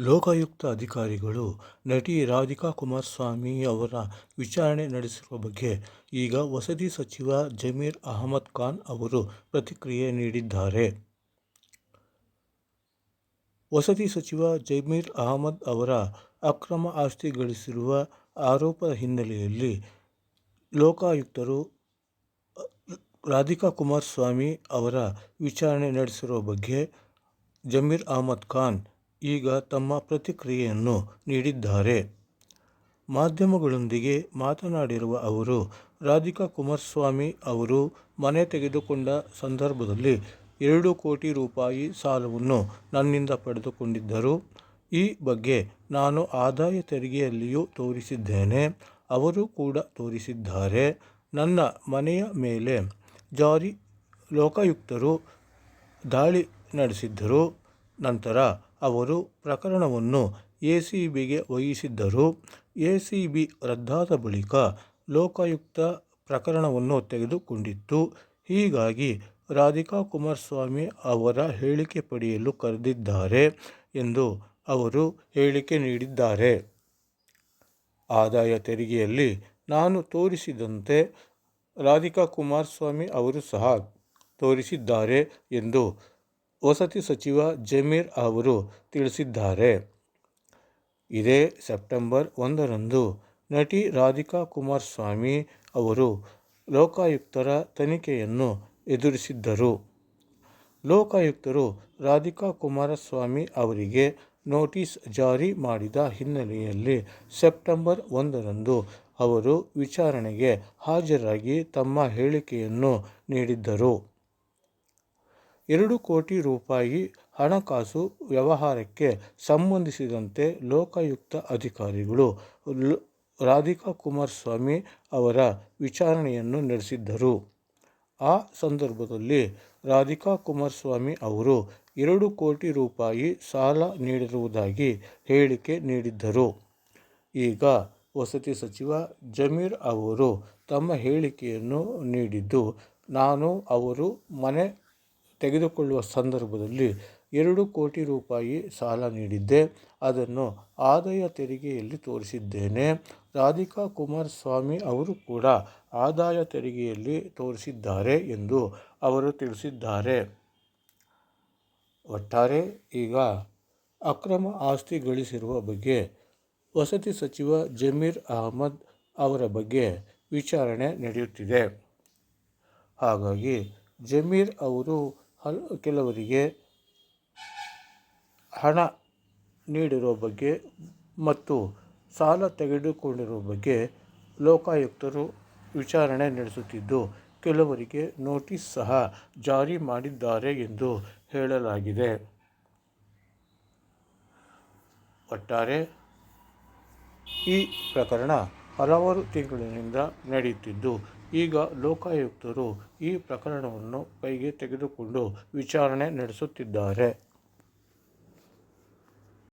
ಲೋಕಾಯುಕ್ತ ಅಧಿಕಾರಿಗಳು ನಟಿ ರಾಧಿಕಾ ಕುಮಾರಸ್ವಾಮಿ ಅವರ ವಿಚಾರಣೆ ನಡೆಸಿರುವ ಬಗ್ಗೆ ಈಗ ವಸತಿ ಸಚಿವ ಜಮೀರ್ ಅಹಮದ್ ಖಾನ್ ಅವರು ಪ್ರತಿಕ್ರಿಯೆ ನೀಡಿದ್ದಾರೆ. ವಸತಿ ಸಚಿವ ಜಮೀರ್ ಅಹಮದ್ ಅವರ ಅಕ್ರಮ ಆಸ್ತಿ ಗಳಿಸಿರುವ ಆರೋಪದ ಹಿನ್ನೆಲೆಯಲ್ಲಿ ಲೋಕಾಯುಕ್ತರು, ರಾಧಿಕಾ ಕುಮಾರಸ್ವಾಮಿ ಅವರ ವಿಚಾರಣೆ ನಡೆಸಿರುವ ಬಗ್ಗೆ ಜಮೀರ್ ಅಹಮದ್ ಖಾನ್ ಈಗ ತಮ್ಮ ಪ್ರತಿಕ್ರಿಯೆಯನ್ನು ನೀಡಿದ್ದಾರೆ. ಮಾಧ್ಯಮಗಳೊಂದಿಗೆ ಮಾತನಾಡಿರುವ ಅವರು, ರಾಧಿಕಾ ಕುಮಾರಸ್ವಾಮಿ ಅವರು ಮನೆ ತೆಗೆದುಕೊಂಡ ಸಂದರ್ಭದಲ್ಲಿ ಎರಡು ಕೋಟಿ ರೂಪಾಯಿ ಸಾಲವನ್ನು ನನ್ನಿಂದ ಪಡೆದುಕೊಂಡಿದ್ದರು. ಈ ಬಗ್ಗೆ ನಾನು ಆದಾಯ ತೆರಿಗೆಯಲ್ಲಿಯೂ ತೋರಿಸಿದ್ದೇನೆ. ಅವರು ಕೂಡ ತೋರಿಸಿದ್ದಾರೆ. ನನ್ನ ಮನೆಯ ಮೇಲೆ ಜಾರಿ ಲೋಕಾಯುಕ್ತರು ದಾಳಿ ನಡೆಸಿದ್ದರು. ನಂತರ ಅವರು ಪ್ರಕರಣವನ್ನು ಎಸಿಬಿಗೆ ವಹಿಸಿದ್ದರು. ಎಸಿಬಿ ರದ್ದಾದ ಬಳಿಕ ಲೋಕಾಯುಕ್ತ ಪ್ರಕರಣವನ್ನು ತೆಗೆದುಕೊಂಡಿತ್ತು. ಹೀಗಾಗಿ ರಾಧಿಕಾ ಕುಮಾರಸ್ವಾಮಿ ಅವರ ಹೇಳಿಕೆ ಪಡೆಯಲು ಕರೆದಿದ್ದಾರೆ ಎಂದು ಅವರು ಹೇಳಿಕೆ ನೀಡಿದ್ದಾರೆ. ಆದಾಯ ತೆರಿಗೆಯಲ್ಲಿ ನಾನು ತೋರಿಸಿದಂತೆ ರಾಧಿಕಾ ಕುಮಾರಸ್ವಾಮಿ ಅವರು ಸಹ ತೋರಿಸಿದ್ದಾರೆ ಎಂದು ವಸತಿ ಸಚಿವ ಜಮೀರ್ ಅವರು ತಿಳಿಸಿದ್ದಾರೆ. ಇದೇ ಸೆಪ್ಟೆಂಬರ್ ಒಂದರಂದು ನಟಿ ರಾಧಿಕಾ ಕುಮಾರಸ್ವಾಮಿ ಅವರು ಲೋಕಾಯುಕ್ತರ ತನಿಖೆಯನ್ನು ಎದುರಿಸಿದ್ದರು. ಲೋಕಾಯುಕ್ತರು ರಾಧಿಕಾ ಕುಮಾರಸ್ವಾಮಿ ಅವರಿಗೆ ನೋಟಿಸ್ ಜಾರಿ ಮಾಡಿದ ಹಿನ್ನೆಲೆಯಲ್ಲಿ ಸೆಪ್ಟೆಂಬರ್ ಒಂದರಂದು ಅವರು ವಿಚಾರಣೆಗೆ ಹಾಜರಾಗಿ ತಮ್ಮ ಹೇಳಿಕೆಯನ್ನು ನೀಡಿದ್ದರು. ಎರಡು ಕೋಟಿ ರೂಪಾಯಿ ಹಣಕಾಸು ವ್ಯವಹಾರಕ್ಕೆ ಸಂಬಂಧಿಸಿದಂತೆ ಲೋಕಾಯುಕ್ತ ಅಧಿಕಾರಿಗಳು ರಾಧಿಕಾ ಕುಮಾರಸ್ವಾಮಿ ಅವರ ವಿಚಾರಣೆಯನ್ನು ನಡೆಸಿದ್ದರು. ಆ ಸಂದರ್ಭದಲ್ಲಿ ರಾಧಿಕಾ ಕುಮಾರಸ್ವಾಮಿ ಅವರು ಎರಡು ಕೋಟಿ ರೂಪಾಯಿ ಸಾಲ ನೀಡಿರುವುದಾಗಿ ಹೇಳಿಕೆ ನೀಡಿದ್ದರು. ಈಗ ವಸತಿ ಸಚಿವ ಜಮೀರ್ ಅವರು ತಮ್ಮ ಹೇಳಿಕೆಯನ್ನು ನೀಡಿದ್ದು, ನಾನು ಅವರು ಮನೆ ತೆಗೆದುಕೊಳ್ಳುವ ಸಂದರ್ಭದಲ್ಲಿ ಎರಡು ಕೋಟಿ ರೂಪಾಯಿ ಸಾಲ ನೀಡಿದ್ದೆ. ಅದನ್ನು ಆದಾಯ ತೆರಿಗೆಯಲ್ಲಿ ತೋರಿಸಿದ್ದೇನೆ. ರಾಧಿಕಾ ಕುಮಾರಸ್ವಾಮಿ ಅವರು ಕೂಡ ಆದಾಯ ತೆರಿಗೆಯಲ್ಲಿ ತೋರಿಸಿದ್ದಾರೆ ಎಂದು ಅವರು ತಿಳಿಸಿದ್ದಾರೆ. ಒಟ್ಟಾರೆ ಈಗ ಅಕ್ರಮ ಆಸ್ತಿ ಗಳಿಸಿರುವ ಬಗ್ಗೆ ವಸತಿ ಸಚಿವ ಜಮೀರ್ ಅಹಮದ್ ಅವರ ಬಗ್ಗೆ ವಿಚಾರಣೆ ನಡೆಯುತ್ತಿದೆ. ಹಾಗಾಗಿ ಜಮೀರ್ ಅವರು ಕೆಲವರಿಗೆ ಹಣ ನೀಡಿರುವ ಬಗ್ಗೆ ಮತ್ತು ಸಾಲ ತೆಗೆದುಕೊಂಡಿರುವ ಬಗ್ಗೆ ಲೋಕಾಯುಕ್ತರು ವಿಚಾರಣೆ ನಡೆಸುತ್ತಿದ್ದು, ಕೆಲವರಿಗೆ ನೋಟಿಸ್ ಸಹ ಜಾರಿ ಮಾಡಿದ್ದಾರೆ ಎಂದು ಹೇಳಲಾಗಿದೆ. ಒಟ್ಟಾರೆ ಈ ಪ್ರಕರಣ ಹಲವಾರು ತಿಂಗಳಿನಿಂದ ನಡೆಯುತ್ತಿದ್ದು, ಈಗ ಲೋಕಾಯುಕ್ತರು ಈ ಪ್ರಕರಣವನ್ನು ಕೈಗೆ ತೆಗೆದುಕೊಂಡು ವಿಚಾರಣೆ ನಡೆಸುತ್ತಿದ್ದಾರೆ.